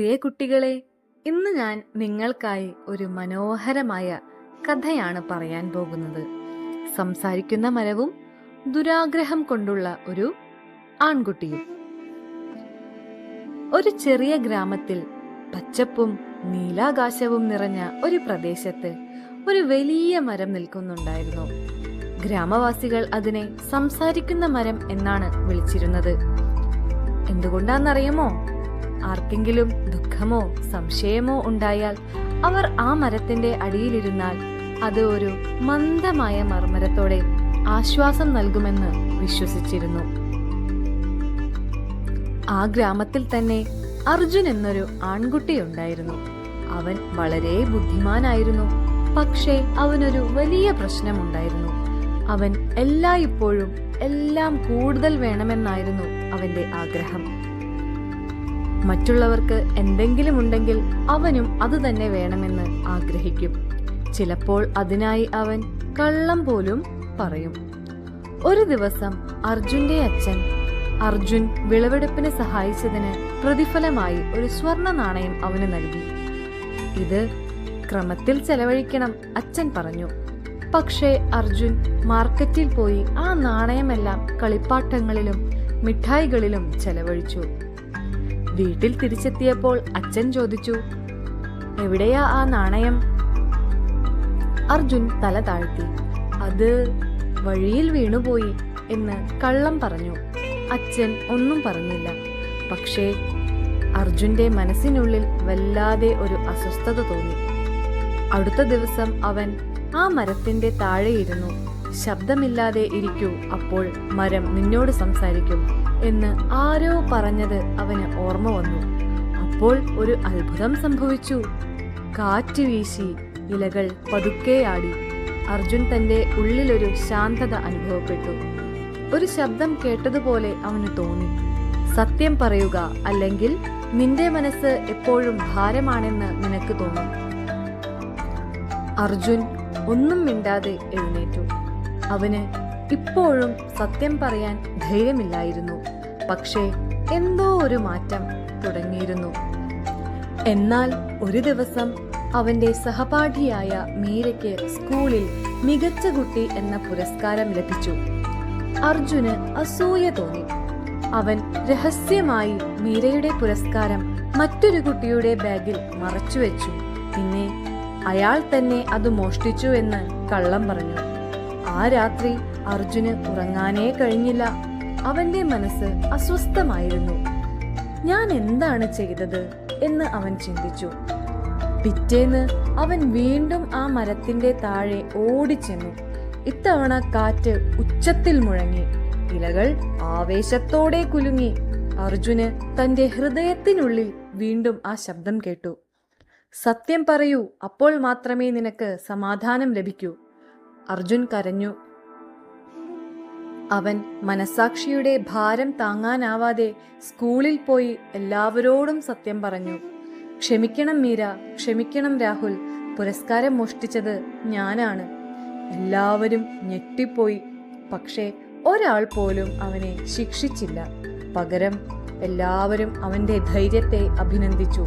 പ്രിയ കുട്ടികളെ ഇന്ന് ഞാൻ നിങ്ങൾക്കായി ഒരു മനോഹരമായ കഥയാണ് പറയാൻ പോകുന്നത്. സംസാരിക്കുന്ന മരവും ദുരാഗ്രഹം കൊണ്ടുള്ള ഒരു ആൺകുട്ടിയും. ഒരു ചെറിയ ഗ്രാമത്തിൽ പച്ചപ്പും നീലാകാശവും നിറഞ്ഞ ഒരു പ്രദേശത്ത് ഒരു വലിയ മരം നിൽക്കുന്നുണ്ടായിരുന്നു. ഗ്രാമവാസികൾ അതിനെ സംസാരിക്കുന്ന മരം എന്നാണ് വിളിച്ചിരുന്നത്. എന്തുകൊണ്ടാണെന്നറിയാമോ? ആർക്കെങ്കിലും ദുഃഖമോ സംശയമോ ഉണ്ടായാൽ അവർ ആ മരത്തിന്റെ അടിയിലിരുന്നാൽ അത് ഒരു മന്ദമായ മർമരത്തോടെ ആശ്വാസം നൽകുമെന്ന് വിശ്വസിച്ചിരുന്നു. ആ ഗ്രാമത്തിൽ തന്നെ അർജുൻ എന്നൊരു ആൺകുട്ടി ഉണ്ടായിരുന്നു. അവൻ വളരെ ബുദ്ധിമാനായിരുന്നു. പക്ഷേ അവനൊരു വലിയ പ്രശ്നമുണ്ടായിരുന്നു. അവൻ എല്ലായ്പ്പോഴും എല്ലാം കൂടുതൽ വേണമെന്നായിരുന്നു അവന്റെ ആഗ്രഹം. മറ്റുള്ളവർക്ക് എന്തെങ്കിലും ഉണ്ടെങ്കിൽ അവനും അത് തന്നെ വേണമെന്ന് ആഗ്രഹിക്കും. ചിലപ്പോൾ അതിനായി അവൻ കള്ളം പോലും പറയും. ഒരു ദിവസം അർജുന്റെ അച്ഛൻ അർജുൻ വിളവെടുപ്പിന് സഹായിച്ചതിന് പ്രതിഫലമായി ഒരു സ്വർണ നാണയം അവന് നൽകി. ഇത് ക്രമത്തിൽ ചെലവഴിക്കണം അച്ഛൻ പറഞ്ഞു. പക്ഷേ അർജുൻ മാർക്കറ്റിൽ പോയി ആ നാണയമെല്ലാം കളിപ്പാട്ടങ്ങളിലും മിഠായികളിലും ചെലവഴിച്ചു. വീട്ടിൽ തിരിച്ചെത്തിയപ്പോൾ അച്ഛൻ ചോദിച്ചു എവിടെയാ ആ നാണയം? അർജുൻ തല താഴ്ത്തി അത് വഴിയിൽ വീണുപോയി എന്ന് കള്ളം പറഞ്ഞു. അച്ഛൻ ഒന്നും പറഞ്ഞില്ല. പക്ഷേ അർജുന്റെ മനസ്സിനുള്ളിൽ വല്ലാതെ ഒരു അസ്വസ്ഥത തോന്നി. അടുത്ത ദിവസം അവൻ ആ മരത്തിന്റെ താഴെയിരുന്നു ശബ്ദമില്ലാതെ ഇരിക്കൂ അപ്പോൾ മരം നിന്നോട് സംസാരിക്കും എന്ന് ആരോ പറഞ്ഞത് അവന് ഓർമ്മ വന്നു. അപ്പോൾ ഒരു അത്ഭുതം സംഭവിച്ചു. കാറ്റ് വീശി ഇലകൾ പതുക്കെയാടി അർജുൻ തന്റെ ഉള്ളിലൊരു ശാന്തത അനുഭവപ്പെട്ടു. ഒരു ശബ്ദം കേട്ടതുപോലെ അവന് തോന്നി. സത്യം പറയുക അല്ലെങ്കിൽ നിന്റെ മനസ്സ് എപ്പോഴും ഭാരമാണെന്ന് നിനക്ക് തോന്നും. അർജുൻ ഒന്നും മിണ്ടാതെ എഴുന്നേറ്റു. അവന് ഇപ്പോഴും സത്യം പറയാൻ ധൈര്യമില്ലായിരുന്നു. പക്ഷേ എന്തോ ഒരു മാറ്റം തുടങ്ങിയിരുന്നു. എന്നാൽ ഒരു ദിവസം അവന്റെ സഹപാഠിയായ മീരയ്ക്ക് സ്കൂളിൽ മികച്ച കുട്ടി എന്ന പുരസ്കാരം ലഭിച്ചു. അർജുന് അസൂയ തോന്നി. അവൻ രഹസ്യമായി മീരയുടെ പുരസ്കാരം മറ്റൊരു കുട്ടിയുടെ ബാഗിൽ മറച്ചുവെച്ചു. പിന്നെ അയാൾ തന്നെ അത് മോഷ്ടിച്ചു എന്ന് കള്ളം പറഞ്ഞു. ആ രാത്രി അർജുന് ഉറങ്ങാനേ കഴിഞ്ഞില്ല. അവന്റെ മനസ്സ് അസ്വസ്ഥമായിരുന്നു. ഞാൻ എന്താണ് ചെയ്തത്? എന്ന് അവൻ ചിന്തിച്ചു. പിറ്റേന്ന് അവൻ വീണ്ടും ആ മരത്തിന്റെ താഴെ ഓടിച്ചെന്നു. ഇത്തവണ കാറ്റ് ഉച്ചത്തിൽ മുഴങ്ങി. ഇലകൾ ആവേശത്തോടെ കുലുങ്ങി. അർജുന് തന്റെ ഹൃദയത്തിനുള്ളിൽ വീണ്ടും ആ ശബ്ദം കേട്ടു. സത്യം പറയൂ അപ്പോൾ മാത്രമേ നിനക്ക് സമാധാനം ലഭിക്കൂ. അർജുൻ കരഞ്ഞു. അവൻ മനസാക്ഷിയുടെ ഭാരം താങ്ങാനാവാതെ സ്കൂളിൽ പോയി എല്ലാവരോടും സത്യം പറഞ്ഞു. ക്ഷമിക്കണം മീര ക്ഷമിക്കണം രാഹുൽ. പുരസ്കാരം മോഷ്ടിച്ചത് ഞാനാണ്. എല്ലാവരും ഞെട്ടിപ്പോയി. പക്ഷേ ഒരാൾ പോലും അവനെ ശിക്ഷിച്ചില്ല. പകരം എല്ലാവരും അവന്റെ ധൈര്യത്തെ അഭിനന്ദിച്ചു.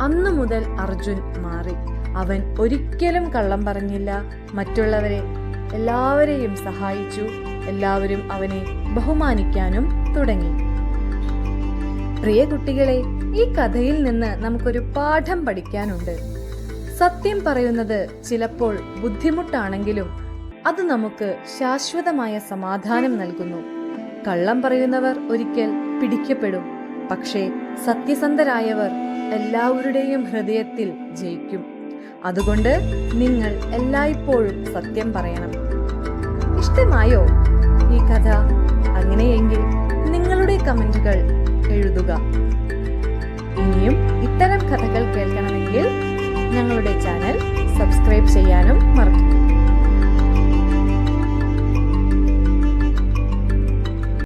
അന്നു മുതൽ അർജുൻ മാറി. അവൻ ഒരിക്കലും കള്ളം പറഞ്ഞില്ല. മറ്റുള്ളവരെ എല്ലാവരെയും സഹായിച്ചു. എല്ലാവരും അവനെ ബഹുമാനിക്കാനും തുടങ്ങി. പ്രിയ കുട്ടികളെ ഈ കഥയിൽ നിന്ന് നമുക്കൊരു പാഠം പഠിക്കാനുണ്ട്. സത്യം പറയുന്നത് ചിലപ്പോൾ ബുദ്ധിമുട്ടാണെങ്കിലും അത് നമുക്ക് ശാശ്വതമായ സമാധാനം നൽകുന്നു. കള്ളം പറയുന്നവർ ഒരിക്കൽ പിടിക്കപ്പെടും. പക്ഷേ സത്യസന്ധരായവർ എല്ലാവരുടെയും ഹൃദയത്തിൽ ജയിക്കും. അതുകൊണ്ട് നിങ്ങൾ എല്ലായ്പ്പോഴും സത്യം പറയണം. ഇഷ്ടമായോ ഈ കഥ? അങ്ങനെയെങ്കിൽ നിങ്ങളുടെ കമന്റുകൾ എഴുതുക. ഇനിയും ഇത്തരം കഥകൾ കേൾക്കണമെങ്കിൽ ഞങ്ങളുടെ ചാനൽ സബ്സ്ക്രൈബ് ചെയ്യാനും മറക്കും